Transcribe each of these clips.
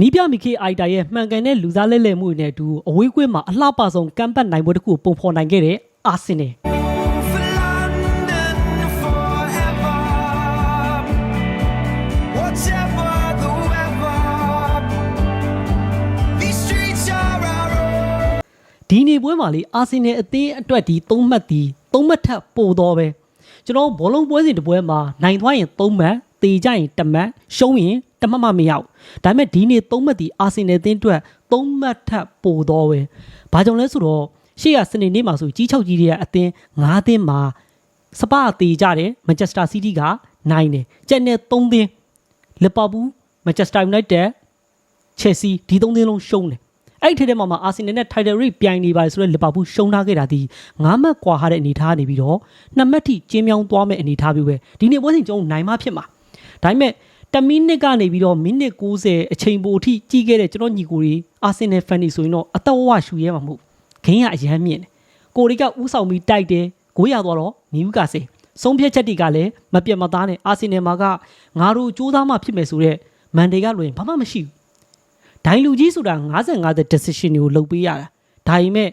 နီးပြမီခေအိုက်တာရဲ့မှန်ကန်တဲ့လူစားလဲလှယ်မှုတွေနဲ့အတူအဝေးကွင်းမှာအလှပဆုံးကမ်ပတ်နိုင်ပွဲတစ်ခုကိုပုံဖော်နိုင်ခဲ့တဲ့အာဆင်နယ် For London forever. Whatever the weather, these streets are our own. ဒီနေပွဲမှာလေအာဆင်နယ်အသင်းအတွက်ဒီ၃မှတ်ဒီ၃မှတ်ထပ်ပို့တော့ပဲကျွန်တော်ဘောလုံးပွဲစဉ်တစ်ပွဲမှာနိုင်သွားရင်၃မှတ်တေကြရင်1မှတ်ရှုံးရင် 1မှတ်မှမရောက်ဒါပေမဲ့ဒီနေ့၃မှတ်ဒီအာဆင်နယ်အသင်းအတွက်၃မှတ်ထပ်ပို့တော့ပဲဘာကြောင့်လဲဆိုတော့ရှေ့ကစနေနေ့မှာဆိုကြီး6ကြီးတွေကအသင်း၅အသင်းမှာစပါတေကြတယ်မန်ချက်စတာစီးတီးကနိုင်တယ်ကျန်တဲ့၃သင်းလီဗာပူးမန်ချက်စတာယူနိုက်တက်ချယ်ဆီဒီသုံးသင်းလုံးရှုံးတယ်အဲ့ဒီထဲထဲမှာမှာအာဆင်နယ်နဲ့ Title Rate ပြိုင်နေပါတယ်ဆိုတော့လီဗာပူးရှုံးထားခဲ့တာဒီ9မှတ်ကွာထားတဲ့အနေအထားနေပြီးတော့2မှတ်ထိကျင်းမြောင်းသွားမဲ့အနေအထားမျိုးပဲဒီနေ့ပွဲစဉ်ကျွန်တော်နိုင်မှဖြစ်မှာဒါပေမဲ့ 10မိနစ်ကနေပြီးတော့မိနစ်90အချိန်ပိုအထိကြီးခဲ့တဲ့ကျွန်တော်ညီကိုတွေအာဆင်နယ်ဖန်တွေဆိုရင်တော့အသက်ဝဝရှူရဲမှာမဟုတ်ဂိမ်းကအရမ်းမြင့်တယ်ကိုရီကဥဆောင်ပြီးတိုက်တယ်ကိုရသွားတော့နီဦးကစေဆုံးဖြတ်ချက်တွေကလည်းမပြတ်မသားနဲ့အာဆင်နယ်မှာကငါတို့စူးစမ်းမှဖြစ်မယ်ဆိုတော့မန်ဒေကလွင်ဘာမှမရှိဘူးဒိုင်လူကြီးဆိုတာ50-50 decision တွေကိုလုပ်ပေးရတာဒါပေမဲ့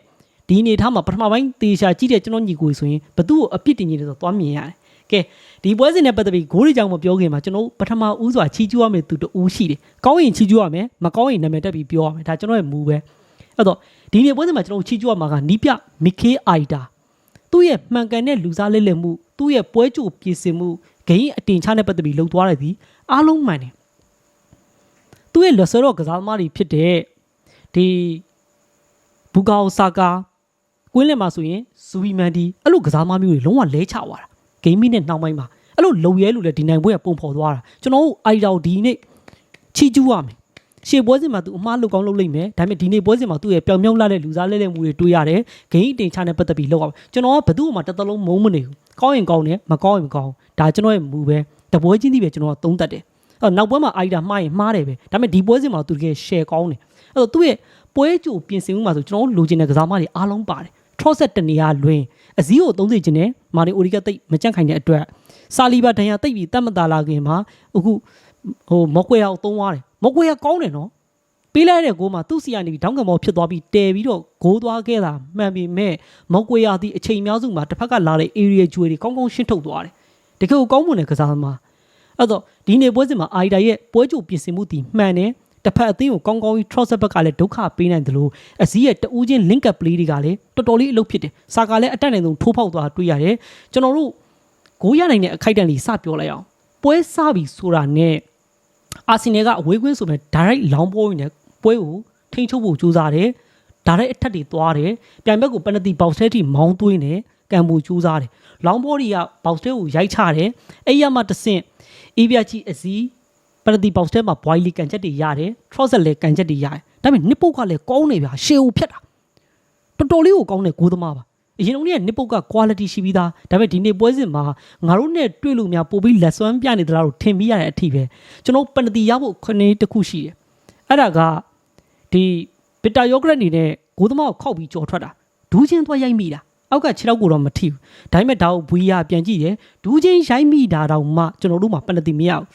ဒီအနေထားမှာပထမပိုင်းတေချာကြည့်တဲ့ကျွန်တော်ညီကိုဆိုရင်ဘသူ့ကိုအပြစ်တင်နေတယ်ဆိုတော့သွားမြင်ရတယ် ကဲဒီပွဲစဉ်နဲ့ပတ်သက်ပြီးဂိုးတွေကြောင့်မပြောခင်မှာကျွန်တော်ပထမဦးစွာချီးကျူးရမယ့်သူတူဦးရှိတယ်ကောင်းရင်ချီးကျူးရမယ်မကောင်းရင်နာမည်တက်ပြီးပြောရမယ်ဒါကျွန်တော်ရဲ့မူပဲအဲ့တော့ဒီနေ့ပွဲစဉ်မှာကျွန်တော်ချီးကျူးရမှာကနီးပြမီခေအိုက်တာသူ့ရဲ့မှန်ကန်တဲ့လူစားလက်လက်မှုသူ့ရဲ့ပွဲကြိုပြင်ဆင်မှုဂိမ်းအတင်ချနဲ့ပတ်သက်ပြီးလှုပ်သွားတယ်ဒီအားလုံးမှန်တယ်သူ့ရဲ့လက်စတော့ကစားသမားတွေဖြစ်တဲ့ဒီဘူကာအိုဆာကာကွင်းလင်မှာဆိုရင်ဇူဝီမန်ဒီအဲ့လိုကစားသမားမျိုးတွေလုံးဝလဲချသွားတာ ဂိမ်းမီနဲ့နှောင်းပိုင်းမှာအဲ့လိုလုံရဲလို့လည်းဒီနိုင်ပွဲကပုံဖော်သွားတာကျွန်တော်တို့အိုက်တောင်ဒီနေ့ချီကျူးရမယ်ရှေ့ပွဲစဉ်မှာသူအမှားလုပ်ကောင်းလုပ်လိမ့်မယ်ဒါပေမဲ့ဒီနေ့ပွဲစဉ်မှာသူ့ရဲ့ပျောင်မြောက်လာတဲ့လူစားလဲလဲမှုတွေတွေ့ရတယ်ဂိမ်းအတင်ချနဲ့ပတ်သက်ပြီးလောက်အောင်ကျွန်တော်ကဘယ်သူ့မှတစ်သလုံးမုန်းမနေဘူးကောင်းရင်ကောင်းတယ်မကောင်းရင်မကောင်းဒါကျွန်တော်ရဲ့မူပဲတပွဲချင်းစီပဲကျွန်တော်ကသုံးသပ်တယ်အဲ့တော့နောက်ပွဲမှာအိုက်တာမှားရင်မှားတယ်ပဲဒါပေမဲ့ဒီပွဲစဉ်မှာသူတကယ် share ကောင်းတယ်အဲ့တော့သူ့ရဲ့ပွဲကြိုပြင်ဆင်မှုမှာဆိုကျွန်တော်တို့လိုချင်တဲ့ကစားမတွေအားလုံးပါတယ် trosset တနေရာလွင် အစည်းကို30ကျင်တယ်မာနီအိုရီကတိတ်မကြန့်ခိုင်တဲ့အတွက်စာလီဘာဒန်ယာတိတ်ပြီးတတ်မတာလာခင်မှာအခုဟိုမော့ကွေယာကိုသုံးသွားတယ်မော့ကွေယာကောင်းတယ်နော်ပေးလိုက်တဲ့ဂိုးမှာသူ့စီကနေပြီးဒေါင်းကမောဖြစ်သွားပြီးတဲပြီးတော့ဂိုးသွားခဲ့တာမှန်ပြီမဲ့မော့ကွေယာဒီအချိန်များစုမှာတစ်ဖက်ကလာတဲ့ area ကျွေတွေကောင်းကောင်းရှင်းထုတ်သွားတယ်တကယ်ကိုကောင်းမွန်တဲ့ကစားသမားအဲ့တော့ဒီနေ့ပွဲစဉ်မှာအာရီတာရဲ့ပွဲကြိုပြင်ဆင်မှုတည်မှန်တယ် တစ်ဖက်အသင်းကိုကောင်းကောင်းကြီး trust ဘက်ကလည်းဒုက္ခပေးနိုင်တယ်လို့အစည်းရဲ့တူးချင်း link up play တွေကလည်းတော်တော်လေးအလုပ်ဖြစ်တယ်စာကလည်းအတက်နိုင်ဆုံးထိုးဖောက်သွားတွေ့ရတယ်ကျွန်တော်တို့ဂိုးရနိုင်တဲ့အခိုက်အတန့်လေးစပြောလိုက်အောင်ပွဲစပြီဆိုတာနဲ့အာဆင်နယ်ကအဝေးကွင်းဆိုမဲ့ direct လောင်းပွဲရင်းနဲ့ပွဲကိုထိန်းချုပ်ဖို့ကြိုးစားတယ် direct အထက်တွေသွားတယ်ပြိုင်ဘက်ကိုပနတီဘောက်ဆဲတီမောင်းသွင်းတယ်ကံပူကြိုးစားတယ်လောင်းဘောတွေကဘောက်ဆဲကိုရိုက်ချတယ်အဲ့ရမှတဆင့်အေးပြကြီးအစည်း ပရတီပေါက်စတဲမှာဘွိုင်းလီကန်ချက်တွေရတယ်ထရော့ဆက်လည်းကန်ချက်တွေရတယ်ဒါပေမဲ့နစ်ပုတ်ကလည်းကောင်းနေဗျာရှေဦးဖြတ်တာတော်တော်လေးကိုကောင်းတဲ့ဂိုးသမားပါအရင်တုန်းကနစ်ပုတ်က quality ရှိပြီးသားဒါပေမဲ့ဒီနေ့ပွဲစဉ်မှာငါတို့နဲ့တွေ့လို့များပို့ပြီးလက်စွမ်းပြနေသလားလို့ထင်မိရတဲ့အထိပဲကျွန်တော်ပနတီရဖို့ခဏတစ်ခုရှိတယ်အဲ့ဒါကဒီဗစ်တာယောဂရက်အနေနဲ့ဂိုးသမားကိုခောက်ပြီးကြော်ထွက်တာဒူးချင်းသွားရိုက်မိတာအောက်ကခြေထောက်ကိုတော့မထိဘူးဒါပေမဲ့ဒါကိုဘွီယာပြန်ကြည့်တယ်ဒူးချင်းရိုက်မိတာတော့မှကျွန်တော်တို့မှပနတီမရဘူး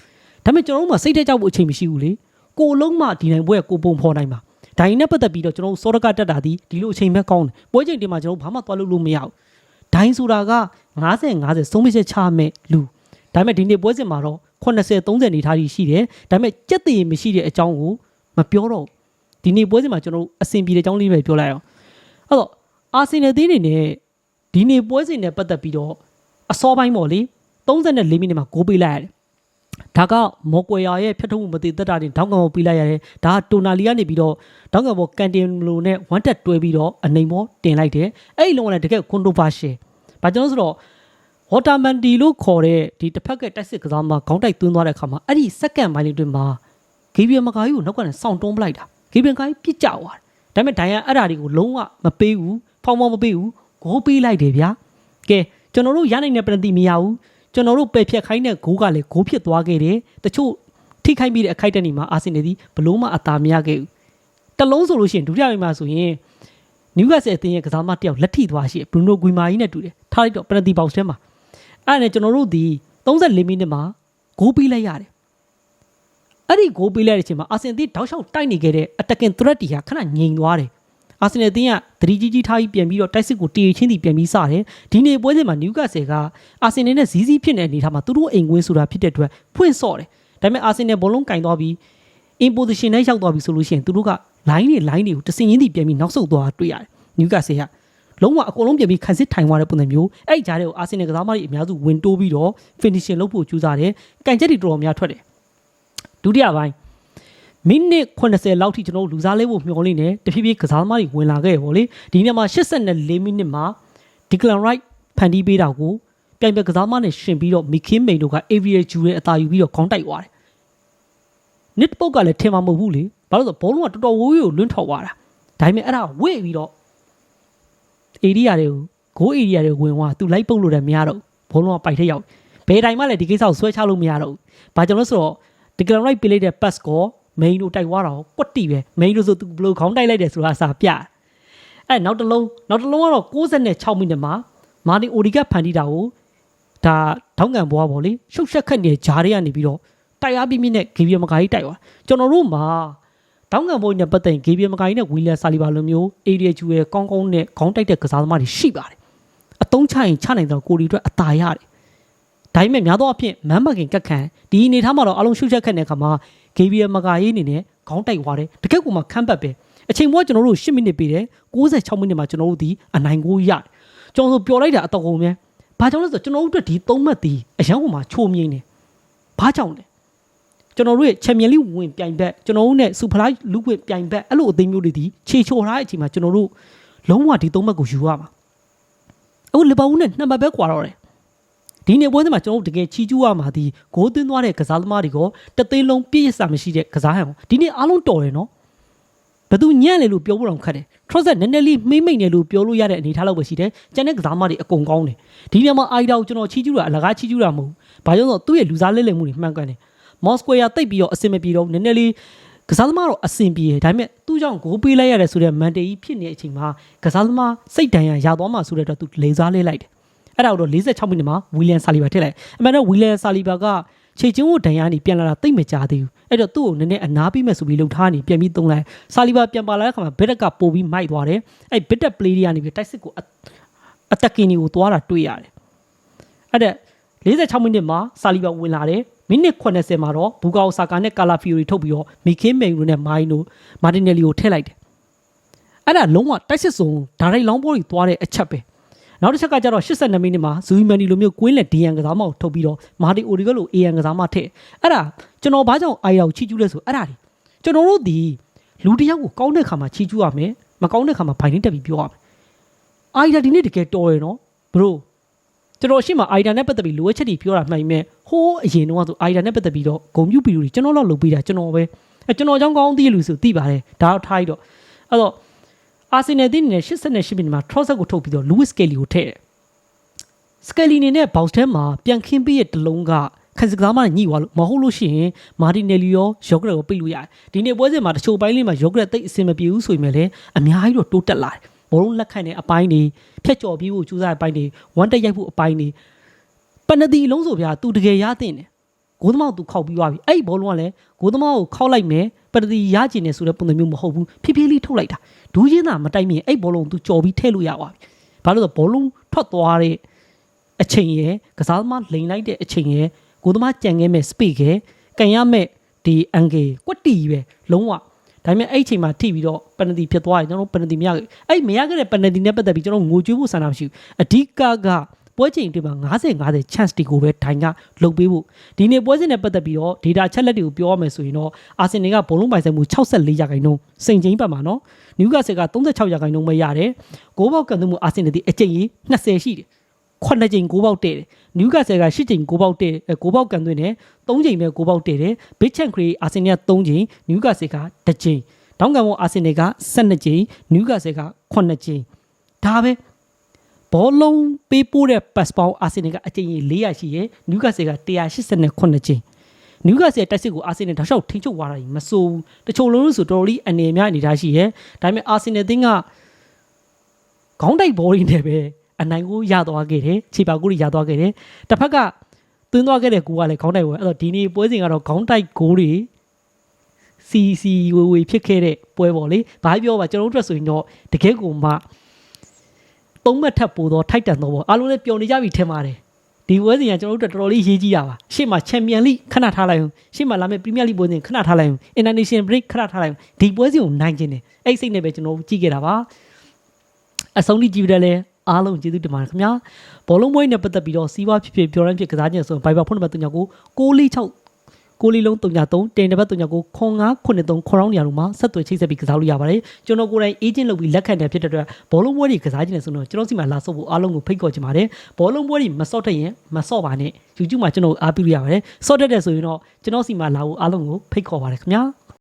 ဒါပေမဲ့ကျွန်တော်တို့မှစိတ်ထဲကြောက်ဖို့အချိန်မရှိဘူးလေကိုလုံးမှဒီနိုင်ပွဲကကိုပုံဖော်နိုင်ပါဒါရင်နဲ့ပတ်သက်ပြီးတော့ကျွန်တော်တို့စောရကတက်တာဒီဒီလိုအချိန်ပဲကောင်းတယ်ပွဲချိန်တင်မှာကျွန်တော်တို့ဘာမှသွားလို့လို့မရဘူးဒိုင်းဆိုတာက90 50ဆုံးဖြတ်ချက်ချမဲ့လူဒါပေမဲ့ဒီနေ့ပွဲစဉ်မှာတော့80 30နေထားရှိတယ်ဒါပေမဲ့ကြက်တည်မရှိတဲ့အကြောင်းကိုမပြောတော့ဒီနေ့ပွဲစဉ်မှာကျွန်တော်တို့အဆင်ပြေတဲ့အကြောင်းလေးပဲပြောလိုက်အောင်အဲ့တော့အာဆင်နယ်သေးနေနဲ့ဒီနေ့ပွဲစဉ်နဲ့ပတ်သက်ပြီးတော့အစောပိုင်းပေါ့လေ34မိနစ်မှာဂိုးပေးလိုက်ရတယ် ဒါကမော်ကွယ်ယာရဲ့ဖြတ်ထုတ်မှုမတည်သက်တာတင်ဒေါင်းကံပေါ်ပြီးလိုက်ရတယ်ဒါကတိုနာလီကနေပြီးတော့ဒေါင်းကံပေါ်ကန်တင်လိုနဲ့ဝမ်တက်တွဲပြီးတော့အနိုင်ပေါ်တင်လိုက်တယ်အဲ့ဒီလုံးကလည်းတကယ်ကွန်တိုဘာရှယ်ဘာကြောင့်လဲဆိုတော့ဝါတာမန်တီလို့ခေါ်တဲ့ဒီတစ်ဖက်ကတိုက်စစ်ကစားမှာခေါင်းတိုက်သွင်းသွားတဲ့အခါမှာအဲ့ဒီစက္ကန့်ပိုင်းလေးတွင်မှာဂေဘီယယ်မကာကြီးကိုနောက်ကနေစောင့်တွန်းပလိုက်တာဂေဘီယယ်ကာကြီးပြစ်ကြသွားတယ်ဒါပေမဲ့ဒိုင်ယန်အဲ့ဒါတွေကိုလုံးဝမပေးဘူးဖောင်းဖောင်းမပေးဘူးဂိုးပေးလိုက်တယ်ဗျာကဲကျွန်တော်တို့ရနိုင်တဲ့ပနတီမရဘူး ကျွန်တော်တို့ပယ်ဖြတ်ခိုင်းတဲ့ဂိုးကလည်းဂိုးဖြစ်သွားခဲ့တယ်တချို့ထိခိုက်ပြီးတဲ့အခိုက်အတန့်တွေမှာအာဆင်နယ်ဒီဘလို့မှအသာမရခဲ့ဘူးတလုံးဆိုလို့ရှိရင်ဒုတိယပိုင်းမှာဆိုရင်နယူကာဆယ်အသင်းရဲ့ကစားမတစ်ယောက်လက်ထိသွားရှိဘရူနိုဂွီမာကြီးနဲ့တူတယ်ထားလိုက်တော့ပနတီဘောက်စ်ထဲမှာအဲ့ဒါနဲ့ကျွန်တော်တို့ဒီ34မိနစ်မှာဂိုးပြီးလိုက်ရတယ်အဲ့ဒီဂိုးပေးလိုက်တဲ့အချိန်မှာအာဆင်တီတောက်လျှောက်တိုက်နေခဲ့တဲ့ attacking threat တီဟာခဏငြိမ်သွားတယ် အာဆင်နယ်အသင်းကသတိကြီးကြီးထားပြီးပြန်ပြီးတော့တိုက်စစ်ကိုတီချင်းတီပြန်ပြီးစတယ်ဒီနေ့ပွဲစဉ်မှာနျူကာဆယ်ကအာဆင်နယ်နဲ့ဇီးဇီးဖြစ်နေတဲ့အနေထားမှာသူတို့အိမ်ကွင်းဆိုတာဖြစ်တဲ့အတွက်ဖွင့်ဆော့တယ်ဒါပေမဲ့အာဆင်နယ်ဘောလုံးကင်သွားပြီး in position နဲ့ရောက်သွားပြီဆိုလို့ရှိရင်သူတို့က line တွေ line တွေကိုတစင်ချင်းတီပြန်ပြီးနောက်ဆုတ်သွားတာတွေ့ရတယ်နျူကာဆယ်ကလုံးဝအကုန်လုံးပြန်ပြီးခန်းစစ်ထိုင်သွားတဲ့ပုံစံမျိုးအဲ့ဒီကြားထဲကိုအာဆင်နယ်ကစားမတွေအများစုဝင်တိုးပြီးတော့ finishing လုပ်ဖို့ကြိုးစားတယ်ကန်ချက်တွေတော်တော်များထွက်တယ်ဒုတိယပိုင်း မိနစ်80လောက်ထိကျွန်တော်တို့လူစားလဲဖို့မျှော်လင့်နေတဖြည်းဖြည်းကစားသမားတွေဝင်လာခဲ့ရပေါ့လေဒီနေ့မှာ84မိနစ်မှာ Declan Wright ဖန်တီးပေးတာကိုပြိုင်ပွဲကစားသမားနဲ့ရှင်ပြီးတော့ Mikin Main တို့က Aviator ဂျူရဲ့အသာယူပြီးတော့ခေါင်းတိုက်သွားတယ်နစ်ပုတ်ကလည်းထင်မှာမဟုတ်ဘူးလေဘာလို့လဲဆိုတော့ဘောလုံးကတော်တော်ဝိုးဝိုးကိုလွင့်ထော်သွားတာဒါပေမဲ့အဲ့ဒါဝေ့ပြီးတော့ area တွေကိုဂိုး area တွေဝင်သွားသူလိုက်ပုတ်လို့လည်းမရတော့ဘူးဘောလုံးကပိုက်ထက်ရောက်ဘယ်တိုင်းမှလည်းဒီကိစ္စကိုဆွဲချလို့မရတော့ဘူးဘာကြောင့်လဲဆိုတော့ Declan Wright ပေးလိုက်တဲ့ pass ကို main တို့တိုက်သွားတာကိုကွက်တီပဲ main တို့ဆိုသူဘယ်လိုခေါင်းတိုက်လိုက်တယ်ဆိုတာအစာပြတယ်အဲ့နောက်တစ်လုံးနောက်တစ်လုံးကတော့66မိနစ်မှာမာတင်အိုဒီကဖန်တီးတာကိုဒါထောင်းကန်ဘွားပေါ့လေရှုပ်ရှက်ခက်နေတဲ့ဂျားတွေကနေပြီးတော့တိုက်အားပြင်းပြင်းနဲ့ဂေဗီယမကာကြီးတိုက်သွားကျွန်တော်တို့မှာတောင်းကန်ဘွားနဲ့ပတ်သက်ရင်ဂေဗီယမကာကြီးနဲ့ဝီလီယမ်ဆာလီဘာလိုမျိုးအေရီယာဂျူရဲ့ကောင်းကောင်းနဲ့ခေါင်းတိုက်တဲ့ကစားသမားတွေရှိပါတယ်အတုံးချရင်ချနိုင်တော့ကိုရီအတွက်အသာရတယ်ဒါပေမဲ့များသောအားဖြင့်မမ်းမခင်ကက်ခံဒီအနေထားမှာတော့အလုံးရှုပ်ရှက်ခက်တဲ့အခါမှာ ဂေဗီယမကာကြီးအနေနဲ့ခေါင်းတိုက်သွားတယ်တကယ့်ကိုမှခမ်းပတ်ပဲအချိန်ဘွားကျွန်တော်တို့10မိနစ်ပေးတယ်66မိနစ်မှာကျွန်တော်တို့ဒီအနိုင်ကိုရတယ်ကျွန်တော်တို့ပျော်လိုက်တာအတော်ကုန်မြန်ဘာကြောင့်လဲဆိုတော့ကျွန်တော်တို့အတွက်ဒီသုံးမှတ်ဒီအရန်ဟိုမှာချိုးမြင်းနေဘာကြောင့်လဲကျွန်တော်တို့ရဲ့ချန်ပီယံလိဝင်ပြိုင်ဘက်ကျွန်တော်တို့နဲ့စူပလိုက်လူဝင်ပြိုင်ဘက်အဲ့လိုအသိမျိုးတွေဒီခြေချိုထားတဲ့အချိန်မှာကျွန်တော်တို့လုံးဝဒီသုံးမှတ်ကိုယူရမှာအခုလီဗာပူးနဲ့နှစ်မှတ်ပဲကွာတော့တယ် ဒီနေ့ပွဲစဉ်မှာကျွန်တော်တို့တကယ်ချီးကျူးရမှာဒီဂိုးသွင်းသွားတဲ့ကစားသမားတွေကတသိန်းလုံးပြည့်ရစာမရှိတဲ့ကစားဟန်ကိုဒီနေ့အားလုံးတော်တယ်နော်ဘယ်သူညံ့လေလို့ပြောဖို့တော့ခက်တယ်ထရော့ဆက်နည်းနည်းလေးမိမ့်မိတ်နေလို့ပြောလို့ရတဲ့အနေထားလောက်ပဲရှိတယ်ကျန်တဲ့ကစားသမားတွေအကုန်ကောင်းတယ်ဒီနေရာမှာအိုက်ဒါကိုကျွန်တော်ချီးကျူးတာအလကားချီးကျူးတာမဟုတ်ဘူးဘာကြောင့်လဲဆိုတော့သူ့ရဲ့လူစားလဲလှယ်မှုတွေမှန်ကန်တယ်မော်စကွေယာတိတ်ပြီးတော့အဆင်မပြေတော့နည်းနည်းလေးကစားသမားတော့အဆင်ပြေတယ်ဒါပေမဲ့သူ့ကြောင့်ဂိုးပေးလိုက်ရတဲ့ဆိုတဲ့မန်တေကြီးဖြစ်နေတဲ့အချိန်မှာကစားသမားစိတ်တန်ရရသွားမှဆိုတဲ့အတွက်သူလေစားလဲလိုက်တယ် အဲ့ဒါတော့46မိနစ်မှာဝီလီယမ်ဆာလီဘာထည့်လိုက်အမှန်တော့ဝီလီယမ်ဆာလီဘာကခြေချင်းကိုဒဏ်ရာနေပြန်လာတာတိတ်မကြသေးဘူးအဲ့တော့သူ့ကိုနည်းနည်းအနာပြီးမဲ့ဆိုပြီးလှုပ်ထားနေပြန်ပြီးသုံးလိုက်ဆာလီဘာပြန်ပါလာတဲ့ခါမှာဘစ်တက်ကပို့ပြီးမိုက်သွားတယ်အဲ့ဘစ်တက်ပလေးတွေကနေပြီးတိုက်စစ်ကိုအတက်ကင်ကိုသွားတာတွေ့ရတယ်အဲ့ဒါ46မိနစ်မှာဆာလီဘာဝင်လာတယ်မိနစ်80မှာတော့ဘူကာအိုဆာကာနဲ့ကာလာဖီယိုရီထုတ်ပြီးတော့မီကင်းမေယူနဲ့မိုင်းတို့မာတင်နယ်လီကိုထည့်လိုက်တယ်အဲ့ဒါလုံးဝတိုက်စစ်စုံဒါရိုက်လောင်းဘောတွေသွားတဲ့အချက်ပဲ နောက်တစ်ချက်ကကျတော့82မိနစ်မှာဇူမန်ဒီလိုမျိုးကွင်းလက်ဒီယန်ကစားမကိုထုတ်ပြီးတော့မာတီအိုဒီဂလိုအေယန်ကစားမထည့်အဲ့ဒါကျွန်တော်ဘာကြောင့်အာယာကိုချီကျူးလဲဆိုအဲ့ဒါဒီကျွန်တော်တို့ဒီလူတစ်ယောက်ကိုကောင်းတဲ့ခါမှာချီကျူးရမယ်မကောင်းတဲ့ခါမှာဘိုင်နှင်းတက်ပြီးပြောရမယ်အာယာဒီနေ့တကယ်တော်ရယ်နော်ဘရိုကျွန်တော်ရှိမှအာယာနဲ့ပတ်သက်ပြီးလိုအပ်ချက်တွေပြောတာမှန်ပေမဲ့ဟိုးအရင်တော့ဆိုအာယာနဲ့ပတ်သက်ပြီးတော့ဂုံပြူပီလူတွေကျွန်တော်တော့လုပ်ပေးတာကျွန်တော်ပဲအဲကျွန်တော်ကြောင့်ကောင်းသိလူဆိုသိပါတယ်ဒါတော့ထားရတော့အဲ့တော့ အာဆင်နယ်တင်းနေ88မိနစ်မှာ Trossard ကိုထုတ်ပြီးတော့ Lewis Kelly ကိုထည့်တယ်။ Skelly နေနဲ့ box ထဲမှာပြန်ခင်းပေးတဲ့တလုံးကခန်းစကားမှညှိသွားလို့မဟုတ်လို့ရှိရင်မာတီနယ်လီရောယောဂရက်ကိုပိတ်လို့ရတယ်။ဒီနေ့ပွဲစဉ်မှာတချို့ပိုင်းလေးမှာယောဂရက်တိတ်အဆင်မပြေဘူးဆိုရင်လည်းအများကြီးတော့တိုးတက်လာတယ်။ဘောလုံးလက်ခံတဲ့အပိုင်းတွေဖြတ်ကျော်ပြီးဖို့ကြိုးစားတဲ့အပိုင်းတွေဝမ်တက်ရိုက်ဖို့အပိုင်းတွေပနတီအလုံးဆိုဗျာသူတကယ်ရသင့်တယ်။ဂိုးသမားကိုသူခောက်ပြီးသွားပြီ။အဲ့ဒီဘောလုံးကလည်းဂိုးသမားကိုခောက်လိုက်မယ် ပနတီရကျင်နေဆိုတဲ့ပုံစံမျိုးမဟုတ်ဘူး။ဖြည်းဖြည်းလေးထုတ်လိုက်တာ။ဒူးချင်းသာမတိုက်မြင်အဲ့ဘောလုံးကိုသူကြော်ပြီးထည့်လို့ရသွားပြီ။ဘာလို့လဲဆိုတော့ဘောလုံးထွက်သွားတဲ့အချိန်ရယ်ကစားသမားလိန်လိုက်တဲ့အချိန်ရယ်ကိုသမားကြံခဲ့မဲ့ speed ရယ်ကန်ရမဲ့ဒီအန်ဂေကွက်တီပဲလုံးဝဒါပေမဲ့အဲ့အချိန်မှာထိပြီးတော့ပနတီဖြစ်သွားတယ်ကျွန်တော်ပနတီမရခဲ့အဲ့မရခဲ့တဲ့ပနတီနဲ့ပတ်သက်ပြီးကျွန်တော်ငိုကြွေးဖို့ဆန္ဒမရှိဘူးအဓိကက ပွဲချိန်အတွင်းမှာ90 50 chance တွေကိုပဲဒိုင်ကလုတ်ပေးဖို့ဒီနေ့ပွဲစဉ်နဲ့ပတ်သက်ပြီးတော့ data ချက်လက်တွေကိုပြောရမယ်ဆိုရင်တော့အာဆင်နယ်ကဘုံလုံးပိုင်ဆိုင်မှု64ရာခိုင်နှုန်းစိန်ချင်းပတ်မှာနော်နျူကာဆယ်က36ရာခိုင်နှုန်းပဲရတယ်ဂိုးဘောက်ကန်သွင်းမှုအာဆင်နယ်ဒီအချိန်ကြီး20ရှိတယ်9ချိန်9ပေါက်တဲ့တယ်နျူကာဆယ်က10ချိန်9ပေါက်တဲ့9ပေါက်ကန်သွင်းတယ်3ချိန်ပဲ9ပေါက်တဲ့တယ်ဘစ်ချန်ခရီအာဆင်နယ်က3ချိန်နျူကာဆယ်က2ချိန်တောင်းကန်ဘောအာဆင်နယ်က12ချိန်နျူကာဆယ်က9ချိန်ဒါပဲ ဘောလုံးပေးပို့တဲ့ pass ပေါင်းအာဆင်နယ်ကအချိန်ကြီး400ရှိရယ်နျူကာဆယ်က189ချိန်နျူကာဆယ်တက်စစ်ကိုအာဆင်နယ်တောက်လျှောက်ထိန်းချုပ်သွားတာကြီးမစိုးဘူးတချို့လုံးလို့ဆိုတော်တော်လေးအနေများအနေထားရှိရယ်ဒါပေမဲ့အာဆင်နယ်အသင်းကခေါင်းတိုက်ဘောရင်းနဲ့ပဲအနိုင်ကိုရသွားခဲ့တယ်ခြေပါကိုရသွားခဲ့တယ်တစ်ဖက်ကသွင်းသွားခဲ့တဲ့ကိုကလည်းခေါင်းတိုက်ဝယ်အဲ့တော့ဒီနေ့ပွဲစဉ်ကတော့ခေါင်းတိုက်ကိုတွေစီစီဝေဝေဖြစ်ခဲ့တဲ့ပွဲပေါ့လေဘာပြောပါကျွန်တော်တို့အတွက်ဆိုရင်တော့တကယ်ကိုမှ သုံးမှတ်ထပ်ပို့တော့ထိုက်တန်တော့ပေါ့အားလုံးလည်းပျော်နေကြပြီထင်ပါတယ်ဒီပွဲစဉ်ကကျွန်တော်တို့အတွက်တော်တော်လေးရေးကြီးတာပါရှေ့မှာချန်ပီယံလိခဏထားလိုက်အောင်ရှေ့မှာလာမယ့်ပရီးမီးယားလိပွဲစဉ်ခဏထားလိုက်အောင်အင်တာနေရှင်နယ်ဘရိတ်ခဏထားလိုက်အောင်ဒီပွဲစဉ်ကိုနိုင်ခြင်းတယ်အဲ့ဒီစိတ်နဲ့ပဲကျွန်တော်တို့ကြည့်ခဲ့တာပါအဆုံးထိကြည့်ပြတယ်လဲအားလုံးကျေးဇူးတင်ပါတယ်ခင်ဗျာဘောလုံးပွဲနဲ့ပတ်သက်ပြီးတော့စီးပွားဖြစ်ဖြစ်ပြောရမ်းဖြစ်ကစားခြင်းဆိုရင် Viber ဖုန်းနံပါတ်39ကို646 ကိုလီလုံး33တင်တပတ်39ကိုခွန်9 93ခွန်ရောင်းနေရာတို့မှာဆက်သွယ်ချိတ်ဆက်ပြီးကစားလို့ရပါတယ်ကျွန်တော်ကိုယ်တိုင် agent လုပ်ပြီးလက်ခံတယ်ဖြစ်တဲ့အတွက်ဘောလုံးပွဲတွေကစားခြင်းနဲ့ဆိုတော့ကျွန်တော်စီမှာလာဆော့ဖို့အားလုံးကိုဖိတ်ခေါ်ချင်ပါတယ်ဘောလုံးပွဲတွေမဆော့တတ်ရင်မဆော့ပါနဲ့ YouTube မှာကျွန်တော်အားပေးလို့ရပါတယ်ဆော့တတ်တယ်ဆိုရင်တော့ကျွန်တော်စီမှာလာဖို့အားလုံးကိုဖိတ်ခေါ်ပါတယ်ခင်ဗျာ